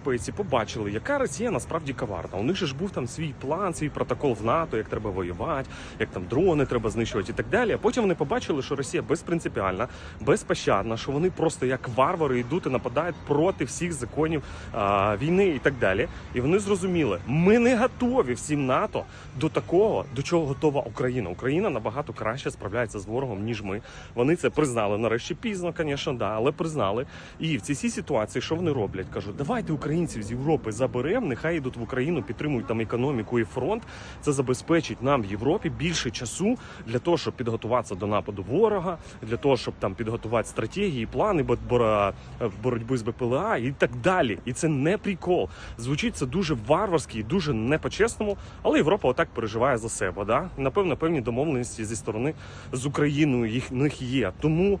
європейці побачили, яка Росія насправді коварна. У них ж був там свій план, свій протокол в НАТО, як треба воювати, як там дрони треба знищувати і так далі. А потім вони побачили, що Росія безпринципіальна, безпощадна, що вони просто як варвари йдуть і нападають проти всіх законів а, війни і так далі. І вони зрозуміли, ми не готові всім НАТО до такого, до чого готова Україна. Україна набагато краще справляється з ворогом, ніж ми. Вони це признали нарешті пізно, звісно, да, але признали. І в цій ситуації, що вони роблять? Кажуть, давайте українців з Європи заберемо, нехай йдуть в Україну, підтримують там економіку і фронт. Це забезпечить нам в Європі більше часу для того, щоб підготуватися до нападу ворога, для того, щоб там підготувати стратегії, плани бо- боротьби з БПЛА і так далі. І це не прикол. Звучить це дуже варварськи і дуже не по-чесному, але Європа отак переживає за себе. Да? Напевно, певні домовленості зі сторони з Україною їх них є. Тому.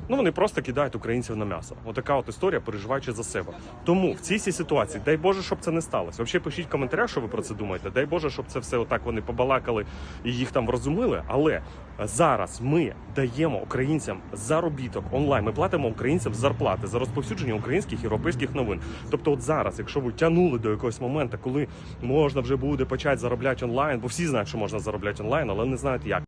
ну вони просто кидають українців на м'ясо. Отака от історія, переживаючи за себе. Тому в цій ситуації, дай Боже, щоб це не сталося. Взагалі пишіть в коментарях, що ви про це думаєте. Дай Боже, щоб це все отак вони побалакали і їх там врозумили. Але зараз ми даємо українцям заробіток онлайн. Ми платимо українцям зарплати за розповсюдження українських європейських новин. Тобто, от зараз, якщо ви тягнули до якогось моменту, коли можна вже буде почати заробляти онлайн, бо всі знають, що можна заробляти онлайн, але не знають як.